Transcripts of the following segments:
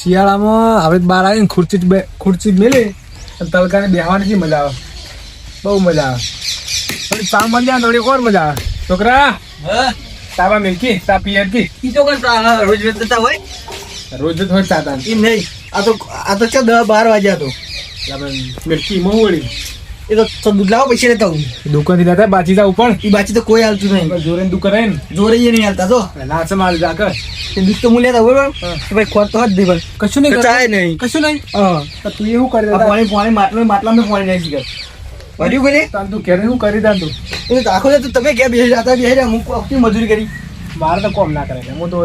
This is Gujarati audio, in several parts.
શિયાળામાં હવે બહાર આવીને ખુરચી ખુરચી જ મેલે અને તડકાને બેહવાની છે મજા આવે. બહુ મજા આવે. થોડી ચા મળી આવે થોડી કોણ મજા આવે. છોકરા તાવા મિલકી તા પિયર કી? ઈ તો રોજ રોજ જતા હોય? રોજ જ હોય તાન એમ નહીં. આ તો આ તો કે દસ બાર વાગ્યા તો. મિલકી મહુવડી એ તો તો દૂધ લાવો પૈસા લેતા હું દુકાનથી દાદા બાચી જાવ પણ ઈ બાચી તો કોઈ હાલતું નહીં. જોરે દુકાન ને? જોરે ઈ નહીં હાલતા તો ના છે માલ જા કર તે દૂધ તો હું લેતા બરોબર? કે ભાઈ ખોર તો જ દે ભાઈ કશું નહીં તો ચાય નહીં. કશું નહીં? હા. તો તું એવું કરી દેતા પાણી પાણી માટલા મેં પાણી નહીં શીખર વડ્યું કરી તાન તું ઘેરે હું કરી દા તું? એ તો આખો દિવસ તો તમે ક્યાં બેસી જતા બેસી રહ્યા હું આખી મજૂરી કરી. મારે તો કોમ ના કરે હું તો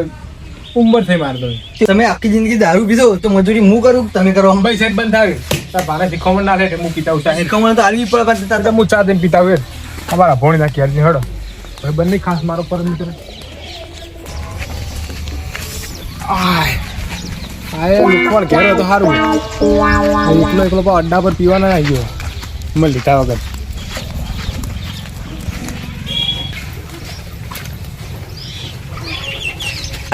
ઉંમર થઈ મારતો તમે આખી જિંદગી દારૂ પીધો તો મજૂરી હું કરું તમે કરો? ભાઈ સાહેબ બંધ થાય. તાર ભારે શીખવણ ના થાય હું પીતા ઉછા શીખવણ તો હાલવી પડે પણ તાર તાર હું ચા દઈને પીતા હોય અમારા ભોણી ના ક્યારે હડો. ભાઈ બંને ખાસ મારો પરમ મિત્ર. આય. આય ઘેર તો સારું એકલો એકલો પણ અડ્ડા પર પીવાના આવી ગયો. મને લીધા વગર.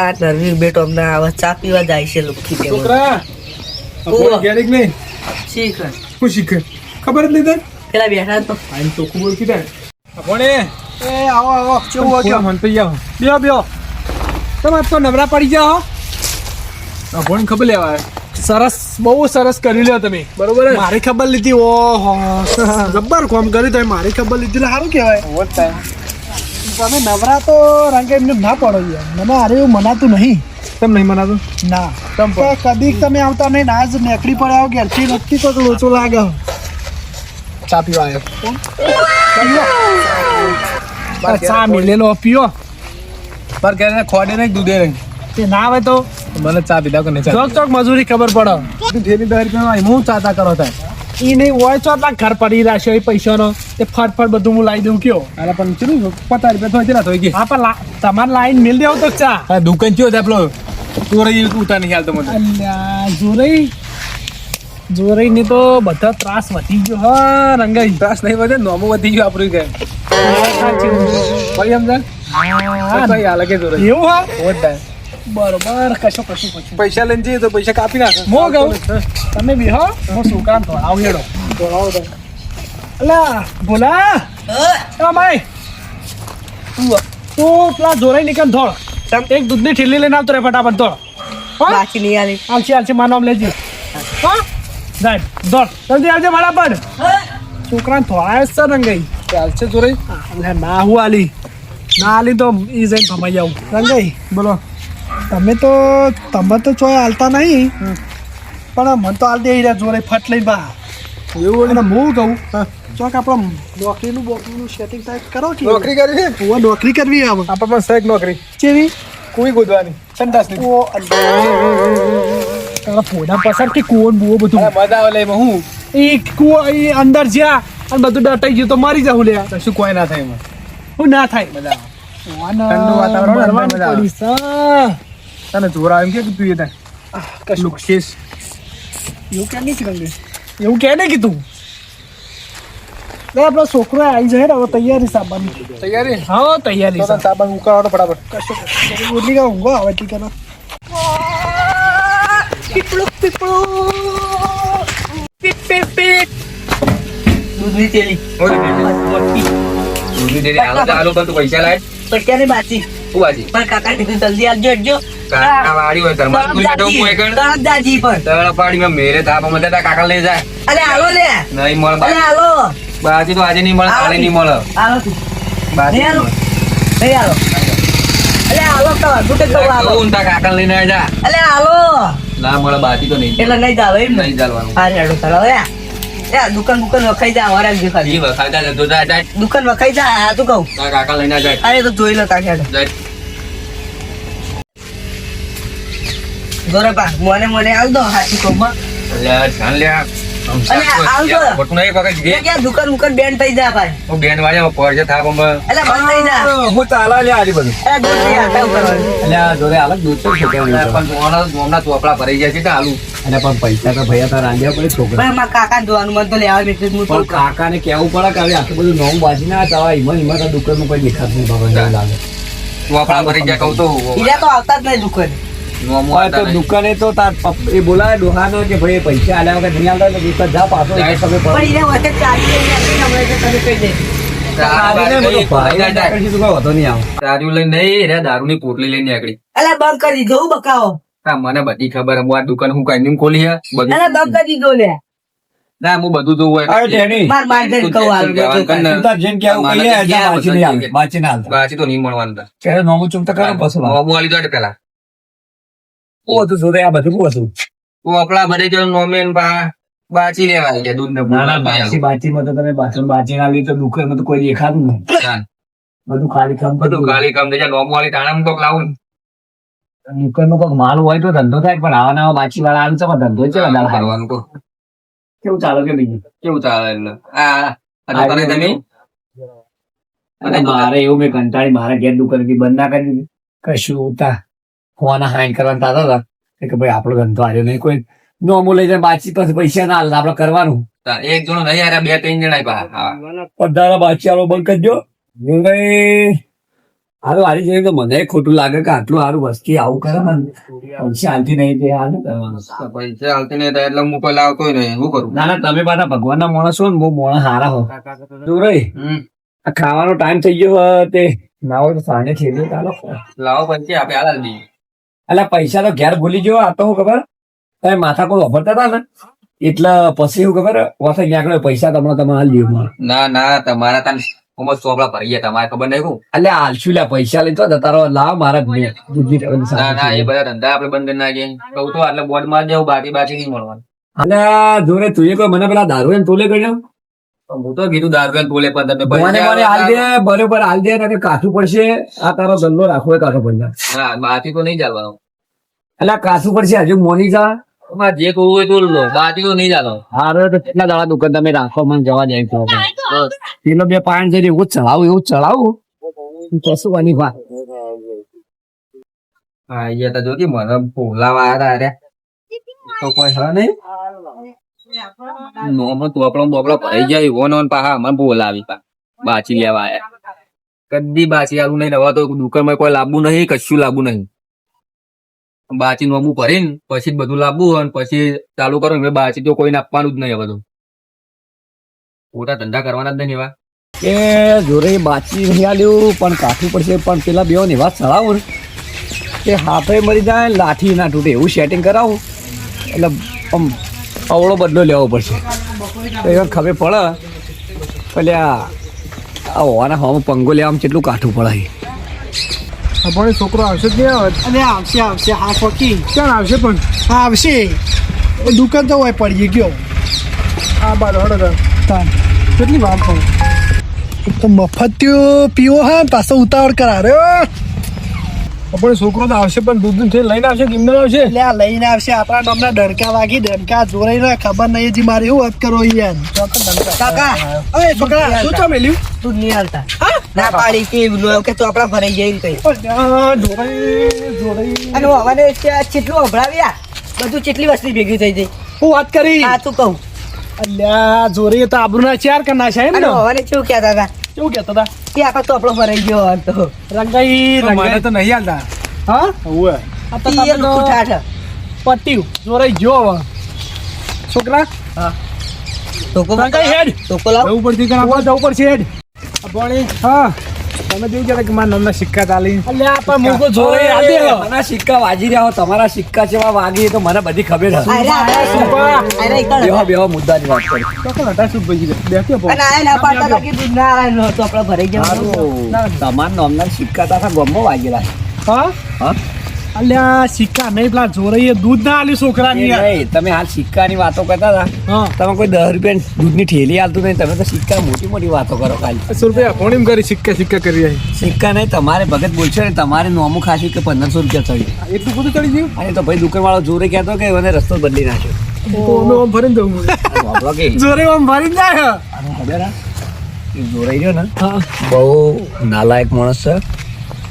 આ નરવીર બેટો અમને આવા ચા પીવા જાય છે લુખી છોકરા ભોણી નહીં. શીખ શું શીખે ખબર જ નહીં તને? પેલા બેઠા તો. આઈને ચોખ્ખું બોલ કીધા આ ભોણે એ આવો આવો. કેવું કેવું મન તો આવો બેહો બેહો. તમે આજ તો નવરા પડી જાઓ ભોણી ખબર લેવા. સરસ બહુ સરસ કરી લ્યો તમે. બરોબર મારી ખબર લીધી ઓહો. જબ્બર કોમ કર્યું તમે. મારી ખબર લીધી સારું કહેવાય. તમે નવરા તો રંગે એમને ના પડો યાર. મને અરે એવું મનાતું નહીં. કેમ નહીં મનાતું? ના. તમ તો કદી તમે આવતા નહીં ના જ નેકડી પડે આવો ઘેરથી નથી તો લોચો લાગે ચા પીવા આવ્યો. ચા મિલેલો પીઓ. પર કે ખોડે નહીં દૂધે નહીં. તે ના આવે તો? મને ચા પીધા કોને ચોક ચોક મજૂરી ખબર પડે. જેની દહેર રૂપિયા હું ચાતા કરો થાય. એ નહીં હોય ચોટલા ઘર પડી રાખ્યો એ પૈસાનો. તે ફટ ફટ બધું હું લાવી દઉં કયો. અરે પણ ચલું પચાસ રૂપિયા થોડી ના થઈ ગઈ હા પણ તમારે લાઈન મિલ દેવો તો ચા. દુકાન ચો પેલો ચોરી ઉતા નહીં હાલતો મને. અલ્યા જોરઈ? જોરઈ ને તો બધા ત્રાસ વધી ગયો હા રંગાઈ. ત્રાસ નહીં વધે નોમો વધી ગયો આપણું કે ભાઈ સમજા? ભાઈ હાલે કે જોરાઈ? એવું હા? હોત બરોબર કશો કશું કશું પૈસા લઈને જઈએ તો પૈસા કાપી નાખે. મો કહું તમે બી હો હું શું કામ તો આવ હેડો અલા બોલા હા. માય તું તું પેલા જોરાઈ નીકળ ધોળ? એક દૂધની ઠીલી લઈને આવતો રે ફટાફટ દોડ. બાકી નહીં આલી. આલસી આલસી માનો લેજે. હા? જાય દોડ. જલ્દી આવજે ફટાફટ છોકરાને થોડા છે રંગાઈ. ચાલશે ચોરી અલ્યા ના હું આલી. ના આલી તો ઈ જઈને ભમાઈ આવું. રંગાઈ બોલો. તમે તો તમે તો ચોય હાલતા નહીં. પણ મને તો હાલ દે જોરે ફટ લઈ બા. એવું અને હું કહું ચોક આપણે નોકરીનું બોકરીનું સેટિંગ થાય કરો કે નોકરી કરી છે? નોકરી કરવી આમ. આપણે પણ નોકરી. ચેવી કોઈ ગોદવાની. સંડાસ ઓ તારા પસાર કે બધું. મજા આવે એમાં હું? એ કુવો એ અંદર જ્યાં અને બધું ડટાઈ ગયું તો મારી જાઉં લે. કશું કોઈ ના થાય એમાં? હું ના થાય. મજા ઠંડુ વાતાવરણ મજા તને જોર આવે એમ કે તું એ કશું. લુક્ષીસ. એવું કે નહીં કીધું એવું કે નહીં કીધું? લે આપણો છોકરો આવી જાય ને હવે તૈયારી સાબાની તૈયારી? હા તૈયારી તો ઉકાળવાનો બરાબર કશું એટલી કા ઊંઘો આવે તી કરે પીપળું પીપળું. પીપ પીપ પીપ. દૂધની તેલી પૈસા લાય. પૈસાની બાકી શું વાંચી પણ કાકા જલ્દી આવજો હટજો કાકા હોય મેરે લઈ જાય અરે હાલો લે. નહીં મળે બાજી તો આજે નહીં મળે કાલે નહીં મળે. તું. બાજી નહીં નહીં અલે હાલો તો ગુટે તો કાકા લઈને આવી જા. અલે હાલો ના મળે બાજી તો નહીં એટલે નહીં જાવ એમ. નહીં ચાલવાનું હારે હાડો ચાલો એ દુકાન દુકાન વખાઈ જા વરાગ જે ખાલી ઈ વખાતા જતો જા જાય. દુકાન વખાઈ જા આ તું કહું? કાકા લઈને જાય. અરે તો જોઈ લો કાકા. જાય. મને મને આવ દો હાથી કહું માં લે ધ્યાન લે. દુકાન દુકાન બેન થઈ જા ભાઈ. હું બેન વાળા પડશે થાપ અમે એટલે બંધ થઈ જા. હું ચાલા લે આલી બધું. અરે દૂધ નહીં આટા ઉતારવાનું. એટલે આ અલગ દૂધ છે પણ હમણાં હમણાં ચોપડા ભરાઈ જાય છે તો આલુ અને પણ પૈસા તો ભૈયા તારા રાંધ્યા પડે છોકરા. મારા કાકા જોવાનું મને તો લેવા જ હું પણ તો કાકાને કેવું પડે કે હવે આટલું બધું નવું બાજી ના ચવાય ઈમન ઈમન તો દુકાનમાં કોઈ દેખાતું નહીં એવું લાગે. ચોપડા ભરી જાય કહું તો આવતા જ નહીં દુકાન. તો. દુકાને તો તાર એ બોલાવે દુકાનો કે ભાઈ પૈસા આલ્યા વગર નહીં આલતા દુકાન જા પાછો. તમે દે. મને બધી ખબર હું આ દુકાન હું કઈ ખોલી હે? બધું કરી દીધો લે. ના હું બધું જોવું હોય. હાલ તું નહીં મળવાનું દો પેલા. ઓ તું જોડે આ બધું શું છું તું આપણા બધે જો નોમેન બા બાચી લેવા ગયા દૂધ ને ના, ના, બાચી માં તો તમે બાથરૂમ બાચી ના લીધું તો દુકાનમાં તો કોઈ દેખાતું નહીં. બધું ખાલી કામ બધું ખાલી કામ થઈ નોમ વાળી તાણામાં તો લાવું નીકળ નો કોઈ માલ હોય તો ધંધો થાય પણ આવા નવા બાચી વાળા આવે છે પણ ધંધો છે વધારે. કરવાનું તો. કેવું ચાલે કે બીજું? કેવું ચાલે એટલે? આ આ તમે અને મારે એવું મેં કંટાળી મારા ઘેર દુકાન બંધ ના કરી દીધી. કશું ઉતા. ફોન હાઈન કરવાનું થતા હતા કે ભાઈ આપણો ધંધો આવ્યો નહીં. કોઈ નોમો લઈ જાય બાચી પાસે પૈસા ના હાલતા આપડે કરવાનું. એક જણો નહીં આરે બે ત્રણ જણા પા પધારા બાચી વાળો બંધ કરજો હારું હારી જોયું તો મને ખોટું લાગે કે આટલું સારું વસ્તી આવું કરે ને. પૈસા હાલતી નહીં તે હાલ કરવાનું? પૈસા હાલતી નહીં એટલે હું કોઈ લાવતો નહીં. શું કરું? ના ના તમે પાછા ભગવાનના માણસ છો ને બહુ મોણા હારા હો. તું રહી? આ ખાવાનો ટાઈમ થઈ ગયો તે ના હોય તો સાંજે થેલી ચાલો લાવો પછી આપે હાલ દી એટલે પૈસા તો ઘેર ભૂલી ગયો આ તો શું ખબર? તમે માથા કોઈ વાપરતા હતા ને? એટલે પછી હું ખબર વાસે ક્યાંક આગળ પૈસા તમને તમે હાલ જીવ ના ના તમારા તાન ઉમર ચોપડા ભરી ગયા તમારે ખબર નહીં હું? એટલે હાલશું લ્યા પૈસા લઈ તો તારો લાવ મારા ટેબલની ના ના એ બધા ધંધા આપણે બંધ કરી નાખીએ. કહું તો એટલે બોર્ડમાં જવું બાકી બાકી નહીં મળવાનું. અને જોરે તું કોઈ મને પેલા દારૂ એને તોલે કર્યો હું તો કીધું દારૂ બોલે પણ તમે મને મને હાલ દે બરોબર હાલ દે ને કાઠું પડશે. આ તારો ધંધો રાખવો કાઠો પડશે. હા બાકી તો નહીં ચાલવાનું. એટલે કાઠું પડશે હજુ મોની જા જે કહું હોય તો લો બાકી તો નહીં ચાલો હારે તો કેટલા દાડા દુકાન તમે રાખો મને જવા જાય તો. પેલો બે પાંચ જઈને એવું ચલાવું ચડાવું એવું ચલાવું. ચડાવું કશું વાની વાત. હા એ તો જોતી મને બોલાવા આવ્યા હતા તો કોઈ હા નહીં? નોમો તોપડો બોપડો ભરાઈ જાય એવો નો પાહા મને બોલાવી પા. બાચી લેવા આયા કદી બાચી આલું નહીં તો દુકાનમાં કોઈ લાવવું નહીં કશું લાવવું નહીં. બાચી નોમું ભરીને પછી બધું લાવવું અને પછી ચાલુ કરો ને બાચી તો કોઈને આપવાનું જ નહીં બધું મોટા ધંધા કરવાના જ નહીં એવા. કે જોરે બાચી નહીં આલ્યું પણ કાઠું પડશે પણ પેલા બે ચડાવું ને. કે હાથે મરી જાય લાઠી ના તૂટે એવું સેટિંગ કરાવું. એટલે આમ અવળો બદલો લેવો પડશે. તો એ ખબર પડે. એટલે આ હોવાના હવામાં પંગો લેવામાં કેટલું કાઠું પડે પણ છોકરો આવશે જ નહીં આવે? અને આવશે આવશે. હા ફકી ક્યાં આવશે પણ? હા આવશે. દુકાન તો હોય પડી ગયો. હા બાર હડો તાર. તાન. કેટલી વાર પણ તો મફત પીવો હા પાછો ઉતાવળ કરાવ્યો પણ છોકરો તો આવશે પણ દૂધથી લઈને આવશે કેમ આવશે? એટલે આ લઈને આવશે. આપણા નામના ડરકા વાગી ડરકા જોરાઈ ના ખબર નહીં હજી મારે એવું વાત કરો યાર કાકા અરે છોકરા શું છો મેલ્યું તું નહીં હાલતા. ના પાડી કે લો કે તું આપણા ભરાઈ જઈને કઈ. જોરાઈ જોરાઈ અને હવાને ત્યાં કેટલું અભડાવ્યા. બધું કેટલી વસ્તી ભેગી થઈ જઈ હું વાત કરી? હા તું કહું. અલ્યા જોરી તો આબરૂના ચાર કરના છે એમ ને? હવાને શું કહેતા હતા. કેવું કહેતા હતા કે આખો તો આપણો ભરાઈ ગયો હાલ તો. રંગાઈ રંગાઈ. તો નહીં હાલતા. હા? ઓવે આ તો તમે તો ઠાઠ. પટ્યું જોરાઈ ગયો હવે. છોકરા? ટોકો રંગાઈ હેડ. ટોકો લાવ. જવું પડતી કે ઊભા જવું પડશે હેડ. ભણી હા. તમે જોઈ ગયા કે મારા નામના સિક્કા ચાલી? અલ્યા પણ મૂકો જોરે આલ મારા મને સિક્કા વાજી રહ્યા હો તમારા સિક્કા જેવા વાગી તો મને બધી ખબર છે અરે અરે સુપા. અરે એકણ બેવા બેવા મુદ્દા મુદ્દાની વાત કરી. ચોક્કસ હટા શું ભાઈ બેઠો પો. અને આયા ના હતા કે દૂધ ના આવે નો તો આપણે ભરાઈ જવાનું. તમારા નામના સિક્કા તો આખા વાગી વાગેલા છે. હા? હા? અલ્યા સિક્કા નહીં પેલા જોરાઈએ દૂધ ના આલ્યું છોકરાની. નહીં, તમે હાલ સિક્કાની વાતો કરતા હતા. તમે કોઈ દસ રૂપિયા દૂધની ઠેલી હાલતું નહીં તમે તો સિક્કા મોટી મોટી વાતો કરો ખાલી સો રૂપિયા ફોન કરી સિક્કા સિક્કા કરી આવી? સિક્કા નહીં તમારે ભગત બોલશો ને તમારે નોમું ખાસી કે પંદરસો રૂપિયા ચડી. એટલું બધું ચડી ગયું? અને તો ભાઈ દુકાન વાળો જોરે કહેતો કે મને રસ્તો બદલી નાખ્યો. અમે આમ કે? જોરે આમ ભરી જાય? ખબર હા? જોરાઈ રહ્યો ને? બહુ નાલાયક માણસ છે.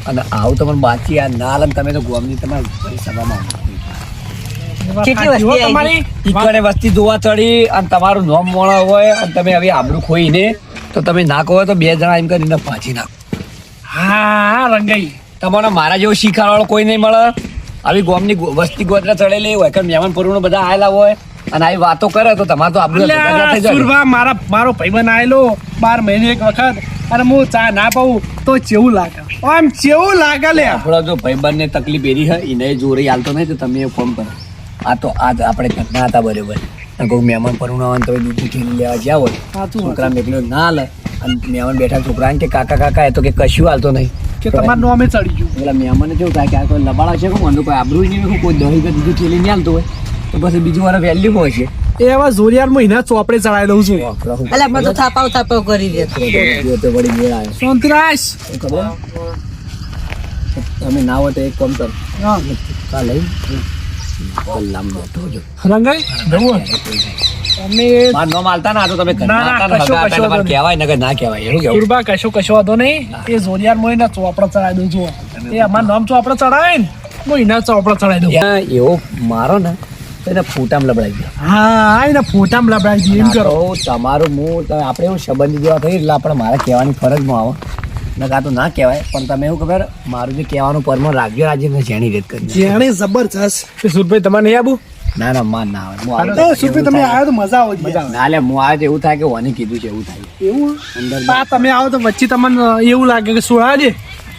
અને આવું તમને બાચી આ ના આલે તમે તો ગોમની તમારે સભામાં કેટલી વસ્તી તમારી? ઈકડે વસ્તી જોવા ચડી અને તમારું નોમ મોણા હોય અને તમે હવે આબરૂ ખોઈને તો તમે ના કહો તો બે જણા એમ કરીને પાછી નાખો. હા રંગાઈ. તમને મારા જેવો શીખાવાળો કોઈ નહીં મળે. આવી ગોમની વસ્તી ગોત્ર ચડેલી હોય કે મહેમાન પરુણો બધા આયેલા હોય અને આવી વાતો કરે તો તમારે તો આપણે મારા મારો ભાઈબંધ આયેલો બાર મહિને એક વખત. અને હું ચા ના પાઉં તો ચેવું લાગે? આમ ચેવું લાગે લે. આપણો જો ભાઈબંધને તકલીફ એરી હોય એને જોરે હાલતો નહીં તો તમે ફોન કરો. આ તો આજ આપણે ઘટના હતા બરોબર. કોઈ મહેમાન પરુણા હોય તો દૂધ ઉઠી લેવા જ્યાં હોય. છોકરા નીકળ્યો ના હાલે અને મહેમાન બેઠા છોકરા કે કાકા કાકા એ તો કે કશું હાલતો નહીં. કે તમારું નામે ચડી ગયું. પેલા મહેમાને કેવું થાય કે આ કોઈ લબાડા છે કોણ મને કોઈ આબરૂ નહીં કોઈ દહીં કે દૂધ ઠેલી નહીં હાલતો હોય. તો પછી બીજું વાર વેલ્યુ હોય છે એવા જોરિયાર મહિના ચોપડે ચડાવી દઉં છું. એટલે મને તો થાપાવ થાપાવ કરી દે. જો તો વળી મેળ આવ્યો શાંતિરાજ શું ખબર તમે ના હોય તો એક કામ કર જો રંગાઈ જવું માર ના એનું એવો મારો એને ફોટામાં લબડાઈ દે. હા એને ફોટામાં લબડાવી દઈએ એમ કરો. તમારું હું તમે આપણે એવું સંબંધ જેવા થઈ એટલે આપણે મારે કહેવાની ફરજમાં આવે. ને કાં તો ના કહેવાય પણ તમે એવું ખબર મારું જે કહેવાનું પરમણ રાખ્યો આજે મેં જેણી રેત કરી જેણે જબરજસ્ત સુરભાઈ તમારે નહીં આવું ના ના માન ના આવે. સુરભાઈ તમે આવ્યો તો મજા આવે મજા ના લે હું આવ્યો એવું થાય કે ઓને કીધું છે એવું થાય. એવું? અંદર બા તમે આવો તો વચ્ચે તમને એવું લાગે કે સોળા દે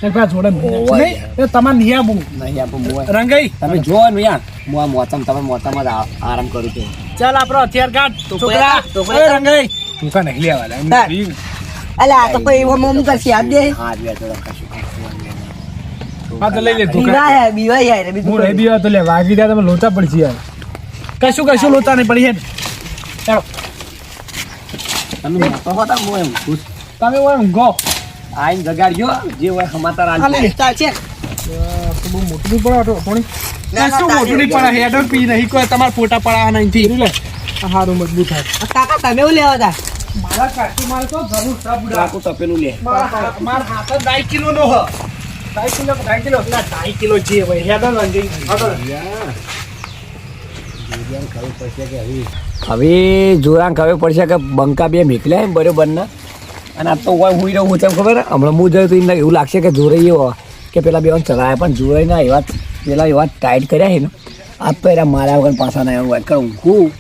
એકવાર જોડે નહીં એ તમારે નહીં આવું નહીં આપો રંગાઈ. તમે જો ને યાર. હું આ મોતમ તમે મોતમ જ આરામ કરું છું. ચાલ આપણો હથિયાર કાઢ. છોકરા ટોકરા. રંગાઈ. તું કા નહીં લેવા હા. અલા આ તો કોઈ એવો મોમ કરશે આપ દે હા જ તો કશું કશું હા તો લઈ લે બીવા હે બીવા યાર હું રહી તો લે વાગી જાય તમે લોચા પડશે યાર કશું કશું લોચા નહીં પડી હેડ ચાલો. તમે મોટો હતા હું એમ ખુશ તમે ઓય ઊંઘો આઈને જગાડજો જે હોય સમાચાર આ આલજો લે. ચાલશે તો બહુ મોટું નહીં પડે થોડી. ના, મોટું નહીં પડે હેડો પી નહીં કોઈ તમારા ફોટા પડાવવાના અહીંથી લે આ મજબૂત થાય કાકા તમે એવું લેવા હતા મારા કાકી મારે તો જરૂર સબ. રાખું તપેલું લે મારા હાથ જ કિલો નો હ. ઢાઈ કિલો ઢાઈ કિલો ના ઢાઈ કિલો જે ભાઈ હેડો ને અંજઈ. હવે જોરાંક હવે પડશે કે બંકા બે મીકલ્યા એમ બરોબર ના અને આ તો હોય હું રહું તેમ ખબર હમણાં હું જોયું તો એમને એવું લાગશે કે જોરાઈ કે પેલા બે ચલાવ્યા પણ જોરાઈના એવા પેલા એવા ટાઈટ કર્યા છે આ પહેલાં મારા વગર પાછા ના એવું કરું હું?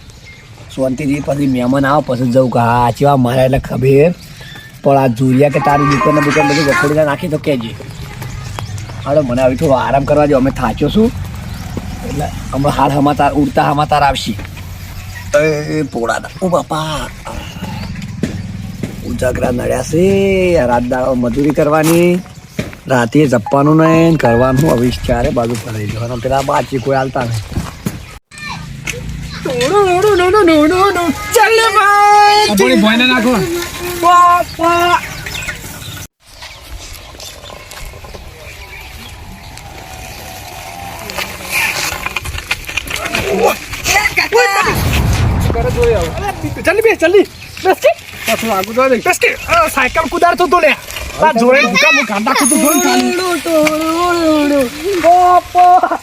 શાંતિથી પછી મહેમાન આવે, પછી જવું કે હા ચેવા મારા એટલે ખબર પણ આ જોરિયા કે તારી દુકાન દુકાન બધું વખોડીને નાખી તો કહેજે હાલો, મને હવે થોડો આરામ કરવા દો. અમે થાચ્યો છું. એટલે હમણાં હાલ હમાતાર ઉડતા હમાતાર આવશે. એ પોળા ઓ બાપા. ઉજાગરા નડ્યા છે રાત દાડો મજૂરી કરવાની રાતે જપવાનું નહીં કરવાનું હવે ચારે બાજુ ફરી જવાનું પેલા બાચી કોઈ હાલતા નહીં. જલ્દી બેસ જલ્દી બેસ. પાછું આગળ જોઈ બેસ કે આ સાયકલ કુદાડતો તો લે. આ જોડે ભૂકા હું કાંડા કુતું જોઈ ખાલી. બાપા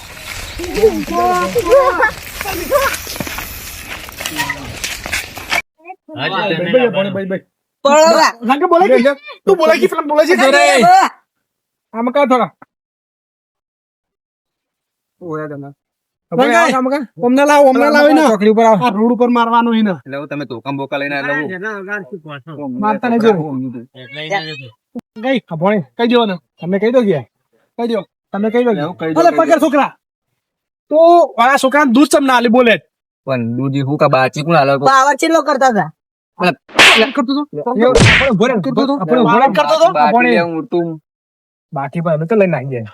ભાઈ ભાઈ ભાઈ ભાઈ પડવા લાગે બોલે કે તું બોલે કે પેલા બોલે છે જોડે આમ કા થોડા ઓયા દના રંગાઈ. ઓમને લાવ ઓમને લાવી ને ચોકડી ઉપર આ રોડ ઉપર મારવાનું હી ને એટલે તમે તોકમ બોકા લઈને આવો મારતા નહીં જો ગઈ હા કહી દો ને તમે કહી દો ગયા. કહી દો તમે કહી દો અલે પકડ છોકરા. તો આ છોકરા દૂધ ચમ ના આલી બોલે. પણ દૂધી હું કા બાચી કોણ હાલો પાવર ચેલો કરતા હતા. બાકી પણ અમે તો લઈને આવી જાય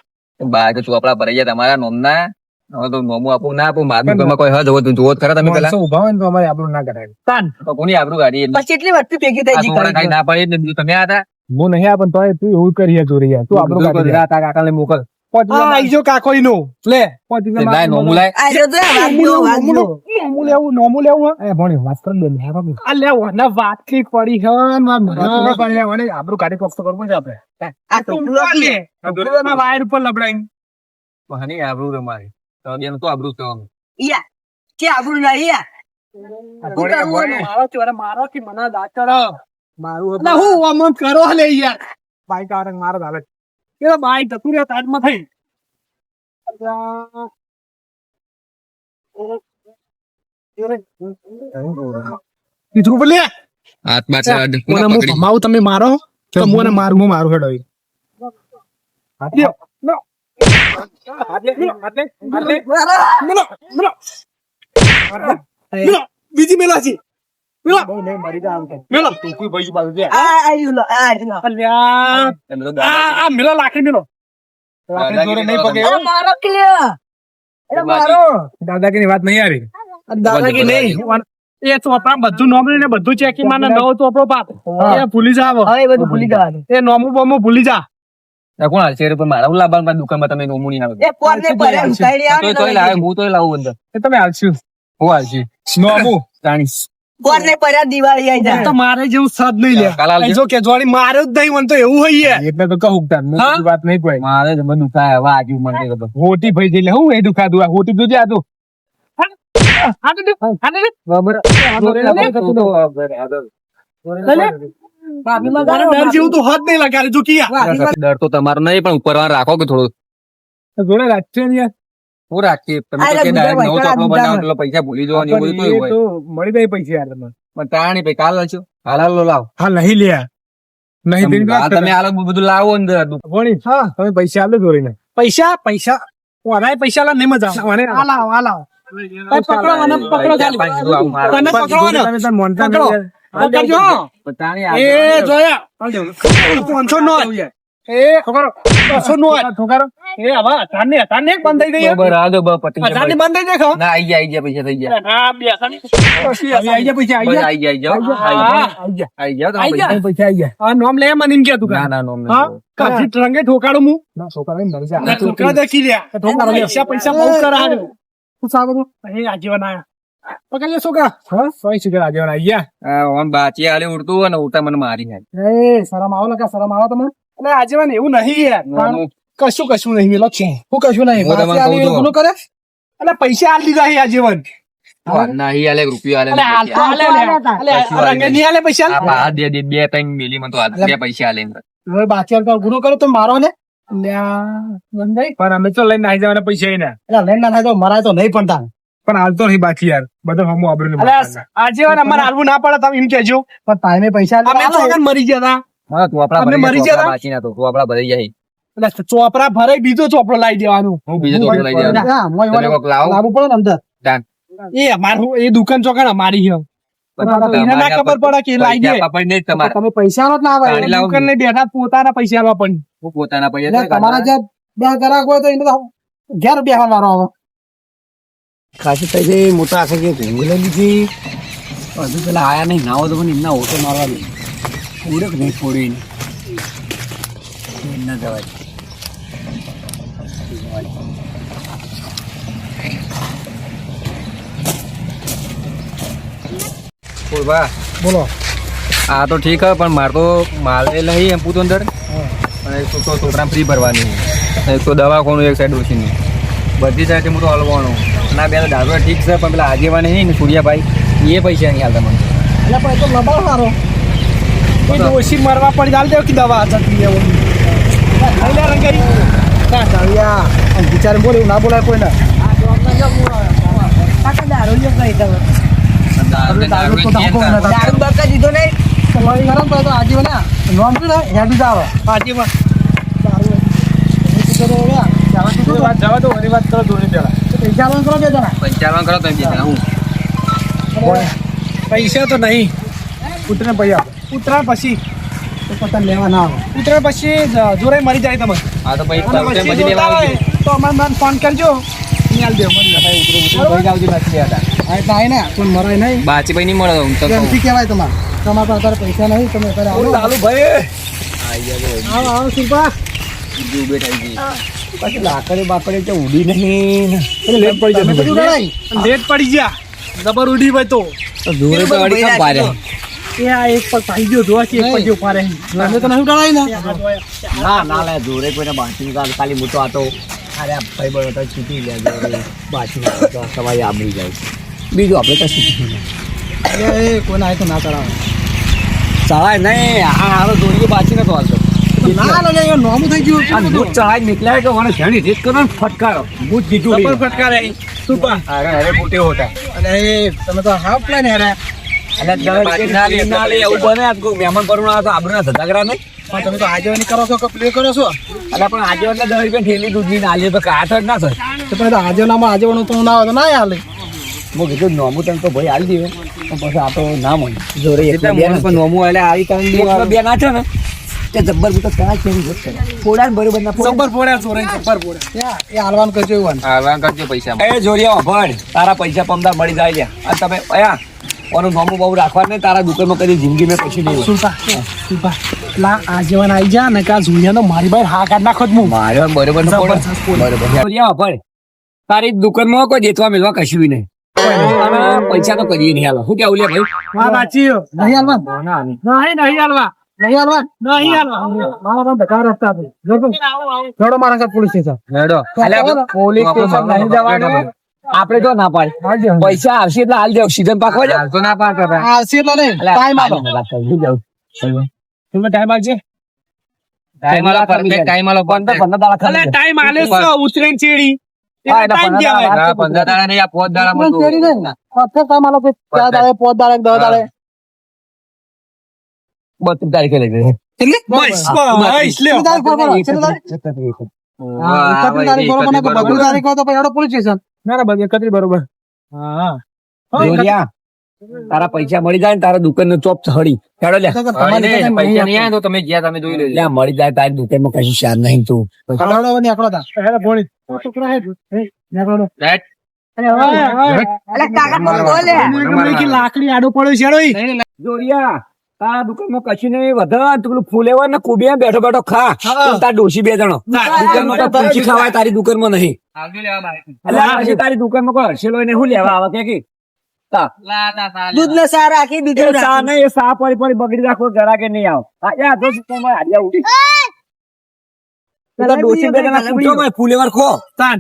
બાકી ચોપડા ભરાઈ ગયા તમારા નોમના. હવે તો નોમું આપું ના આપું મારું ઘરમાં કોઈ હદ હોય તો ખરા તમે પેલા. હોય તો અમારે આપણું ના કરાય. તાન. તો કોની આપણું ગાડી એટલે પછી એટલી વસ્તુ ભેગી થઈ ગઈ છોકરા ના પાડી ને તમે આ હતા હું નહીં આ પણ તોય તું એવું કરી ચોરી યાર. તું આપણું. તારા કાકાને મોકલ. હા આઈ જો કાકો ઈનો લે લાય નોમું લાય. તો લેવું નોમુ લેવું એ ભણી વાત કરી દે ને, હે આ લેવો ના વાત કઈ પડી હે ને માર મને કાઢી કોક તો કરવું છે આપણે. આ ટોપલો લે. ટોપલાના વાયર ઉપર લબડાઈને. હની આબરૂ તમારી તો બેન તો આબરૂ થવાનું. ઈયા કે આબરૂ ના ઈયા. મારો ચોરે મારો કે મને દાતર. મારું ના હું આમ આમ કરો લે યાર. બાઈક આવે મારો આવે કે બાઈક જતું રહ્યો તાજમાં થઈ. કીધું બોલે હાથ બાટ મને હું ભમાવું તમે મારો? તો હું મારું હું મારું હેડો બીજી મેલાજી. મેલો. દાદાગીરી વાત નહીં આવી. નહીં. એ ચોપડા બધું નોમલી ને બધું ચેકિંગમાં નવો ચોપડો પાત એ ભૂલી જાવ એ બધું ભૂલી જવાનું. એ નોમું બોમું ભૂલી જા. કોણ હાલશે પણ મારા લાવવાનું દુકાનમાં તમે નોમું નહીં આવે. એ કોણ ને ભરે ઉતારી તોય તોય લાવે હું તોય લાવું અંદર. તમે હાલશું હું હાલશે નોમું. જાણીશ કોણ ને દિવાળી આઈ જાય. તો મારે જેવું સદ નહીં લે. જો કે મારે જ નહીં મને તો એવું હોય એટલે તો કહું તાર વાત નહીં કોઈ. મારે જ બધું કાંઈ હવે આજુ મને ખબર. હોટી ભાઈ જઈ લે. હું એ દુખાતું આ હોટી જોજે આ તો. ડર જેવું તો હદ નહીં લગાડે જો કિયા. ડર તો તમારો નહીં પણ ઉપર રાખો કે થોડું. જોડે રાખશે ને યાર. હું રાખીએ? તમે તો કે બીજા નવો ચોપડો બનાવો એટલે પૈસા ભૂલી જવાનું એવું બધું એ તો તો મળી જાય પૈસા યાર તમને પણ તાણી ભાઈ કાલ લાવશો હાલ હાલ લાવ હા નહીં લે નહીં તમે હાલ બધું લાવો અંદર. ભણી હા તમે પૈસા આપો જોડીને. પૈસા પૈસા. ઓરાય પૈસા લા નહીં મજા આવે. આ લાવો આ લાવો પકડો મને પકડો ખાલી. તને પકડો ને તમે મોનતા પકડો. એ જોયા. પાંચસો નો એ ખબર પાંચસો નો ઠોકારો એ હવે હજાર ને હજાર ને બંધ થઈ ગઈ. બરાબર આ દો બસ હજારની બંધ થઈ જાય ના આઈ ગયા આઈ ગયા પૈસા થઈ ગયા. ના બે હજારની પછી હવે આઈ જા પૈસા આઈ બસ આઈ ગયા આઈ જાઓ હા. આઈ ગયા. આઈ ગયા આઈ ગયા. પૈસા. પૈસા આઈ ગયા. આ નામ લે મને કે. તું ના ના નો હા? રંગે ઠોકાડું હું ના છોકરા ને ડરશે. ના છોકરા દેખી લ્યા પૈસા પૈસા બહુ કરાવે. શું સાવ બધું આજીવન આયા. પકડ છોકરા. હા? સોય શીખર આજે આઈ ગયા. આ ઓમ બાચી આલે ઉડતું અને ઉડતા મને મારી હે એ શરમ આવો લગા શરમ આવો તમે એટલે આજીવન એવું નહીં યાર કશું કશું નહીં મેલો છે. હું કશું નહીં હું તમને કહું છું. કરે. અને પૈસા આલી દીધા હે આજીવન નહીં આલે રૂપિયો આલે તો નહીં આલે. પૈસા? આ બા- હાથ દે દે બે ત્રણ મિલી મને તો બે પૈસા આલે બાકી હાલ ગુનો કરો તો મારો ને. પણ અમે તો લઈને આવી જવાના પૈસા એના. લઈને ના થાય તો મરાય તો નહીં પણ તાર. પણ હાલ તો નહીં બાકી યાર. બધો હમો આબરૂને ને આજે વાર અમારે હાલવું ના પડે તમે એમ કેજો પણ ટાઈમે પૈસા અમે ચોકન મરી ગયા હતા હા, તું આપણા અમે મરી ગયા હતા બાકી ના તો, તું આપણા ભરી જાય. એટલે ચોપડા ભરાઈ બીજો ચોપડો લાવી દેવાનું. હું બીજો ચોપડો લઈ જાઉં. હા, મોય વાળો કોક લાવો. લાવવું પડે ને અંદર. એ અમારું એ દુકાન ચોકડ અમારી છે. ના ખબર પડે કે લાવી દે. પૈસા નહીં તમારા. તમે પૈસા નો જ ના આવે. દુકાન ને બેઠા પોતાના પૈસા આલવા પણ હું પોતાના પૈસા તમારા જે બે ગ્રાહક હોય તો એને તો ઘેર બેહવા આવે. ખાસી થઈ ગઈ મોટા આશે કે ભેંગી લઈ લીધી. હજુ પેલા આયા નહીં નાવો તો પણ એમના ઓટો મારવા દે. ઉડક નહીં ફોડી ના જવાય. બોલ બા. બોલો. આ તો ઠીક હે પણ મારે તો માલ એ લઈ એમ પૂછો અંદર. અને એક તો છોકરા ફ્રી ભરવાની. એક તો દવાખાનું એક સાઈડ ઓછી બધી સાઈડ હું તો હલવાનું. ના બે ડાબરો ઠીક છે પણ પેલા આગેવાને નહીં ને સૂર્યાભાઈ એ પૈસા નહીં હાલતા મને. એટલે પણ એ તો લબાડ મારો એ ઓછી મરવા પડી ચાલ દેવ કે દવા જતી એવું ખાઈ લે રંગાઈ. ના ચાલ્યા. વિચાર બોલે એવું ના બોલાય કોઈ ના દારૂ લ્યો કઈ તમે. દારૂ- દારૂ તો? દારૂ બકા દીધો નહીં. તમારી ગરમ તો આજીવન નોમ શું ને હેડ જ આવે. આજીવન દારૂ. જવા દો એની વાત કરો ધોની પેલા પૈસા કરો બે જણા પંચાવન કરો તમે બે જણા. હું? પૈસા તો નહીં. ઉતરે પૈસા ઉતરાણ પછી. તો પતંગ લેવા ના આવે. ઉતરાણ પછી જોરે મરી જાય તમે હા તો પછી લેવા આવજો. તો અમારે મને ફોન કરજો. નિયાલ દેવ મને ભાઈ આવજો બાકી હતા. હા એટલે આય ને. કોઈ મરાય નહીં. બાચીભાઈ નહીં મળે હું તો. ગમતી કહેવાય તમારે. તમારા પાસે અત્યારે પૈસા નહીં તમે અત્યારે આવો. ચાલુ ભાઈ. આવો આવો બીજું ઉભે ગઈ. પછી લાકડી બાપડે તો ઉડી નહીં લેટ પડી જશે. લેટ પડી ગયા. જબર ઉડી હોય તો. જોરે તો અડી કેમ પાડે? એ આ એક પર પાઈ ગયો જોવા છે એક પર ઊભા પારે. તમે તો નહીં ઉડાડાય ને. ના ના લે જોરે કોઈને બાંધી કાઢ. ખાલી મોટો આતો અરે આ ભાઈ બળો તો છૂટી લે જોરે બાંધી તો સવાય આબરી જાય. બીજું આપણે તો છૂટી અરે એ કોઈને આય તો ના કરાવે ચડાય નહીં. આ હારો જોડી બાચી નતો હાલતો. ના એ નોમું થઈ ગયું. આ નીકળાય મને કરો ને ફટકારો. ભૂત કીધું જબર ફટકારે. સુપા અરે અરે મોટે હોતા અને તમે તો હાફ પ્લાન યાર એટલે ના લે, એવું બને મહેમાન પરણું આવે તો ધધાગરા નહીં. પણ તમે તો આજે કરો છો કે પ્લે કરો છો? એટલે પણ આજે એટલે દસ રૂપિયા ઠેલી દૂધની ના લે તો કાઠ જ ના થાય. તો પછી તો આજે નામાં તો ના આવે તો ના હાલે. હું કીધું નોમું તને તો ભાઈ હાલી દીધું પણ પછી આ તો ના મળે. જોડે એટલે બે પણ નોમું એટલે આવી ત્રણ દી એક બે ને? તે જબ્બર બુતો ક્યાં છે એની જોત કરે. ફોડા બરોબર ના ફોડા. જબ્બર પોડ્યા ચોરાઈ જબ્બર પોડ્યા એ હાલવાનું કરજો એવું હાલવા કરજો પૈસા એ જોરિયા ભણ તારા પૈસા પમદાર મળી જાય લ્યા. અને તમે અયા ઓનું નોમું બહુ રાખવા નહીં તારા દુકાનમાં કદી જિંદગી મેં પછી નહીં હોય. સુલતા સુલતા લા આજીવન આવી જા ને કા ઝુલિયાનો મારી બાઈ હા કાઢ નાખો હું મારે બરોબર. બરોબર. જોરિયા ભણ તારી દુકાનમાં કોઈ દેતવા મેળવા કશું નહીં. પૈસા તો કરીએ નહીં હાલો. શું કેવું લે ભાઈ? હા. નહીં હાલવા? નહીં નહીં હાલવા. નહીં હાલવા? નહીં હાલવા. મારા ધક્કા રસ્તા છે. જોડો મારા સાથે પોલીસ સ્ટેશન હેડો. અલ્યા પોલીસ સ્ટેશન નહીં જવાનું. આપણે તો ના પાડે. પૈસા આવશે એટલે હાલ જાવ સીઝન પાકવા જાવ હાલ તો ના પાડ આવશે આ સીટલો નહીં ટાઈમ આલો. તમે ટાઈમ આપજે. ટાઈમ આલો, ટાઈમ આલો, perfect. અલે ટાઈમ આલે છે ઉતરેન ચેડી. એટલે પંદર દાડા. પંદર દાડા નહીં, આ પોત દાડા તો- દાડા નહીં પથ્થર ટાઈમ આલો કે ચાર દાડે પાંચ દાડે દસ દાડે. બત્રીસ તારીખે લઈ જશે. કેટલી બસ, બસ, લે બત્રીસ તારીખ તો પછી પોલીસ સ્ટેશન. બરાબર એકત્રીસ બરોબર. હા. તારા પૈસા મળી જાય ને તારા દુકાન નો ચોપ હળી. હેડો લે પૈસા નહીં આવે તો તમે ગયા તમે જોઈ લેજો. લે મળી જાય તારી દુકાનમાં કશું શાર નહીં તું. હળવડો ને નીકળો તા હેડો પોલીસ છોકરા હે, બોલે લાકડી આડો પડ્યો છે હેડો તારા દુકાનમાં કશું નહીં વધે તું પેલું ફૂલેવર ને કુબિયા બેઠો બેઠો ખા. તાર ડોશી બે જણો. દુકાનમાં તો પૂછી ખવાય તારી દુકાનમાં નહીં. એટલે તારી દુકાનમાં કોઈ હર્ષેલો એને શું લેવા આવે કે કે? તા. દૂધ નો રાખી એ સા રાખી. એ સા પડી પડી બગડી રાખો ગરા કે નહીં આવ. આ તો તમારે હાડિયા ફૂલેવર ખો. તાન.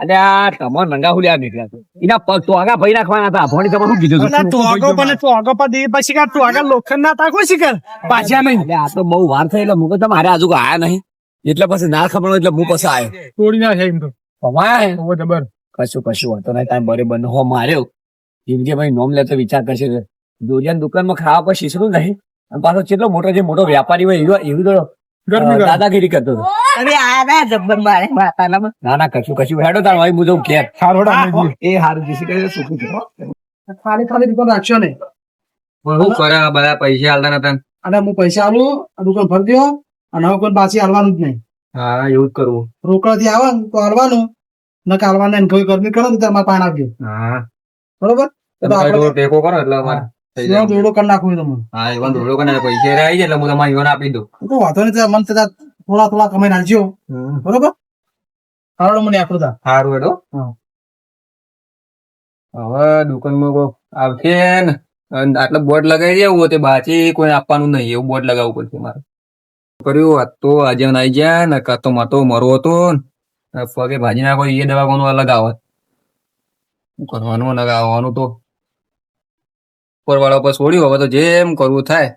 અલે આ તમાર નંગા હુલ્યા નીકળ્યા છે. એના પગ ભઈ નાખવાના હતા. ભણી તમે શું કીધું હતું? તું પણ તું આગળ દે પછી કાં તું લોખંડ ના તાકો શીખર પાછા નહીં. આ તો બહુ વાર થઈ એટલે મુકે આજુ આયા નહીં. એટલે પછી ના ખબર હોય એટલે હું પછી આવ્યો તોડી ના એમ તો. કમાયા હે? જબર. કશું કશું હતો નહીં તારે બરે બંને હો માર્યો જિંદગી ભાઈ નોમ લેતો વિચાર કરશે. દુકાન દુકાનમાં ખાવા પર શીશરું નહીં. અને પાછો કેટલો મોટો જે મોટો વ્યાપારી હોય એવો તો. દાદાગીરી કરતો હતો. અરે આ જબ્બર મારે માતાના. ના ના કશું કશું હેડો તાર ભાઈ મુજબ ઘેર હારોડા એ હારું જીસી કરે સુખી છે ખાલી ખાલી દુકાન રાખશો નહીં પણ કરે બધા પૈસા હાલતા નતા? અને હું પૈસા આલું આ દુકાન ભરી દો અને હવે કોઈ પાછી હાલવાનું જ નહીં. હા એવું જ કરવું. રોકડથી આવે તો હાલવાનું. ન કે નહીં કોઈ ગરમી કરો તો તમારે પાણી આપજો. હા. બરોબર? ટેકો કરો એટલે અમારે. દોડો કરી નાખું તમને. હા એવા ધોળો કરી પૈસા આવી જાય એટલે હું તમારી ઈવન આપી દઉં. તો વાંધો નહીં મને થોડા થોડા કમાઈને નાખજો. બરોબર? હારો મને આખું તા. સારું એડો. હવે દુકાનમાં કોઈ આવશે ને? આટલા બોર્ડ લગાવી દેવું તે બાચી કોઈ આપવાનું નહીં એવું બોર્ડ લગાવવું પડશે મારે. કર્યું આ તો આજે આવી જાય ને કાં તો માતો મરો હતો ને. પગે ભાજી નાખો એ દવાખાનું અલગ આવત કરવાનું અલગ આવવાનું તો. ઉપરવાળા પર છોડ્યું હવે તો જેમ કરવું થાય.